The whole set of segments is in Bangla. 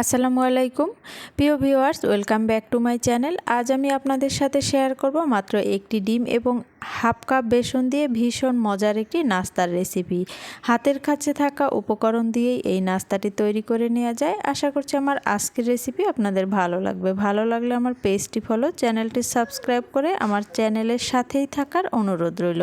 আসসালামু আলাইকুম। প্রিয় viewers, welcome back to my channel. আজ আমি আপনাদের সাথে শেয়ার করব মাত্র একটি ডিম এবং হাফ কাপ বেসন দিয়ে ভীষণ মজার একটি নাস্তার রেসিপি হাতের কাছে থাকা উপকরণ দিয়েই এই নাস্তাটি তৈরি করে নেওয়া যায়। আশা করছি আমার আজকের রেসিপি আপনাদের ভালো লাগবে। ভালো লাগলে আমার পেজটি ফলো চ্যানেলটি সাবস্ক্রাইব করে আমার চ্যানেলের সাথেই থাকার অনুরোধ রইল।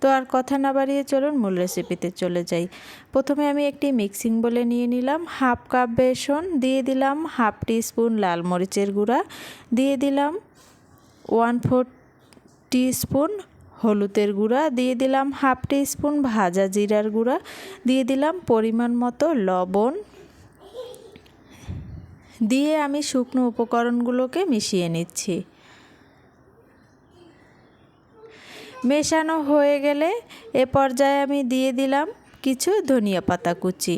তো আর কথা না বাড়িয়ে চলুন মূল রেসিপিতে চলে যাই। প্রথমে আমি একটি মিক্সিং বলে নিয়ে নিলাম। হাফ কাপ বেসন, দিয়ে দিলাম হাফ টি স্পুন লাল মরিচের গুঁড়া, দিয়ে দিলাম ওয়ান ফোর টি স্পুন হলুদের গুঁড়া, দিয়ে দিলাম হাফ টি স্পুন ভাজা জিরার গুঁড়া, দিয়ে দিলাম পরিমাণ মতো লবণ। দিয়ে আমি শুকনো উপকরণগুলোকে মিশিয়ে নিচ্ছি। মেশানো হয়ে গেলে এ পর্যায়ে আমি দিয়ে দিলাম কিছু ধনিয়া পাতা কুচি।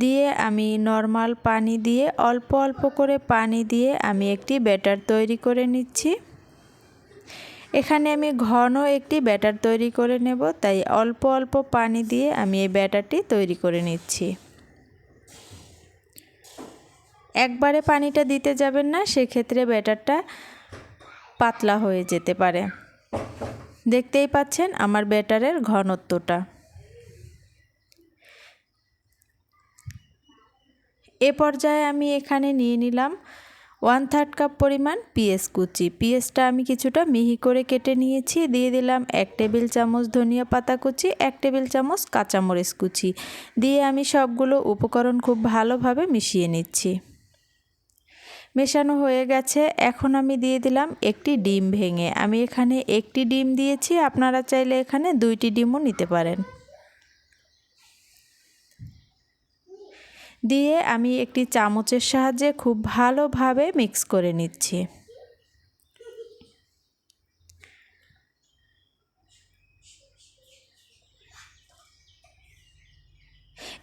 দিয়ে আমি নর্মাল পানি দিয়ে অল্প অল্প করে পানি দিয়ে আমি একটি ব্যাটার তৈরি করে নিচ্ছি। এখানে আমি ঘন একটি ব্যাটার তৈরি করে নেব, তাই অল্প অল্প পানি দিয়ে আমি এই ব্যাটারটি তৈরি করে নিচ্ছি। একবারে পানিটা দিতে যাবেন না, সেক্ষেত্রে ব্যাটারটা পাতলা হয়ে যেতে পারে। দেখতেই পাচ্ছেন আমার ব্যাটারের ঘনত্বটা। এ পর্যায়ে আমি এখানে নিয়ে নিলাম ওয়ান থার্ড কাপ পরিমাণ পিএস কুচি। পিএসটা আমি কিছুটা মিহি করে কেটে নিয়েছি। দিয়ে দিলাম এক টেবিল চামচ ধনিয়া পাতা কুচি, এক টেবিল চামচ কাঁচামরিচ কুচি। দিয়ে আমি সবগুলো উপকরণ খুব ভালোভাবে মিশিয়ে নিচ্ছি। মেশানো হয়ে গেছে। এখন আমি দিয়ে দিলাম একটি ডিম ভেঙে। আমি এখানে একটি ডিম দিয়েছি। আপনারা চাইলে এখানে দুইটি ডিমও নিতে পারেন। দিয়ে আমি একটি চামচের সাহায্যে খুব ভালোভাবে মিক্স করে নিচ্ছি।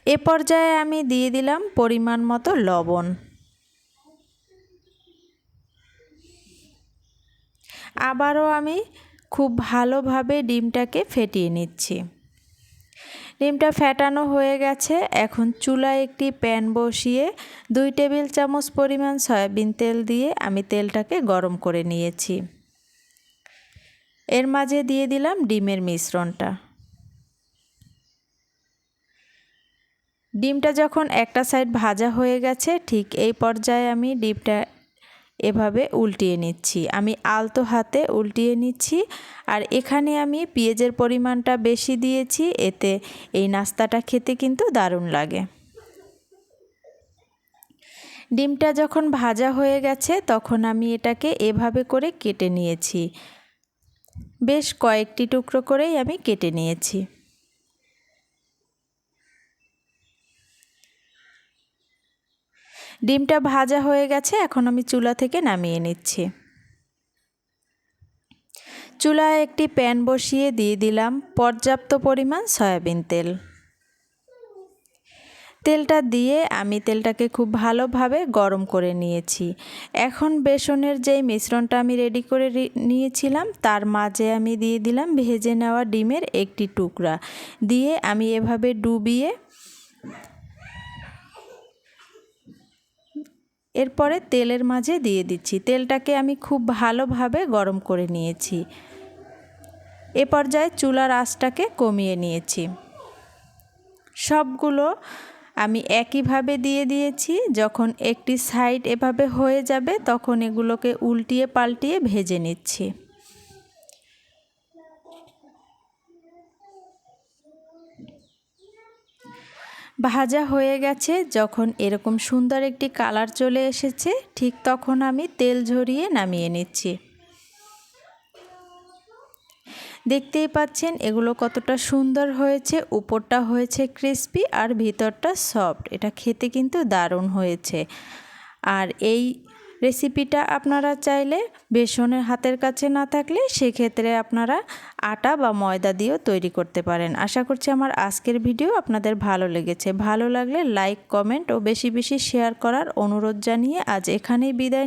এ পর্যায়ে আমি দিয়ে দিলাম পরিমাণ মতো লবণ। আবারও আমি খুব ভালোভাবে ডিমটাকে ফেটিয়ে নিচ্ছি। ডিমটা ফ্যাটানো হয়ে গেছে। এখন চুলায় একটি প্যান বসিয়ে দুই টেবিল চামচ পরিমাণ সয়াবিন তেল দিয়ে আমি তেলটাকে গরম করে নিয়েছি। এর মাঝে দিয়ে দিলাম ডিমের মিশ্রণটা। ডিমটা যখন একটা সাইড ভাজা হয়ে গেছে, ঠিক এই পর্যায়ে আমি ডিমটা এভাবে উল্টিয়ে নিচ্ছি। আমি আলতো হাতে উল্টিয়ে নিচ্ছি আর এখানে আমি পেঁয়াজের পরিমাণটা বেশি দিয়েছি, এতে এই নাস্তাটা খেতে কিন্তু দারুণ লাগে। ডিমটা যখন ভাজা হয়ে গেছে, তখন আমি এটাকে এভাবে করে কেটে নিয়েছি। বেশ কয়েকটি টুকরো করেই আমি কেটে নিয়েছি। ডিমটা ভাজা হয়ে গেছে, এখন আমি চুলা থেকে নামিয়ে নিচ্ছি। চুলায় একটি প্যান বসিয়ে দিয়ে দিলাম পর্যাপ্ত পরিমাণ সয়াবিন তেল। তেলটা দিয়ে আমি তেলটাকে খুব ভালোভাবে গরম করে নিয়েছি। এখন বেসনের যেই মিশ্রণটা আমি রেডি করে নিয়েছিলাম, তার মাঝে আমি দিয়ে দিলাম ভেজে নেওয়া ডিমের একটি টুকরা। দিয়ে আমি এভাবে ডুবিয়ে এরপরে তেলের মাঝে দিয়ে দিচ্ছি। তেলটাকে আমি খুব ভালোভাবে গরম করে নিয়েছি। এ পর্যায়ে চুলার আঁচটাকে কমিয়ে নিয়েছি। সবগুলো আমি একইভাবে দিয়ে দিয়েছি। যখন একটি সাইড এভাবে হয়ে যাবে, তখন এগুলোকে উল্টিয়ে পাল্টিয়ে ভেজে নিচ্ছি। ভাজা হয়ে গেছে। যখন এরকম সুন্দর একটি কালার চলে এসেছে, ঠিক তখন আমি তেল ঝরিয়ে নামিয়ে নিচ্ছি। দেখতেই পাচ্ছেন, এগুলো কতটা সুন্দর হয়েছে। উপরটা হয়েছে ক্রিস্পি আর ভিতরটা সফট এটা খেতে কিন্তু দারুণ হয়েছে। আর এই রেসিপিটা আপনারা চাইলে বেসনের হাতের কাছে না থাকলে সেক্ষেত্রে আপনারা আটা বা ময়দা দিয়েও তৈরি করতে পারেন। আশা করছি আমার আজকের ভিডিও আপনাদের ভালো লেগেছে। ভালো লাগলে লাইক, কমেন্ট ও বেশি বেশি শেয়ার করার অনুরোধ জানিয়ে আজ এখানেই বিদায়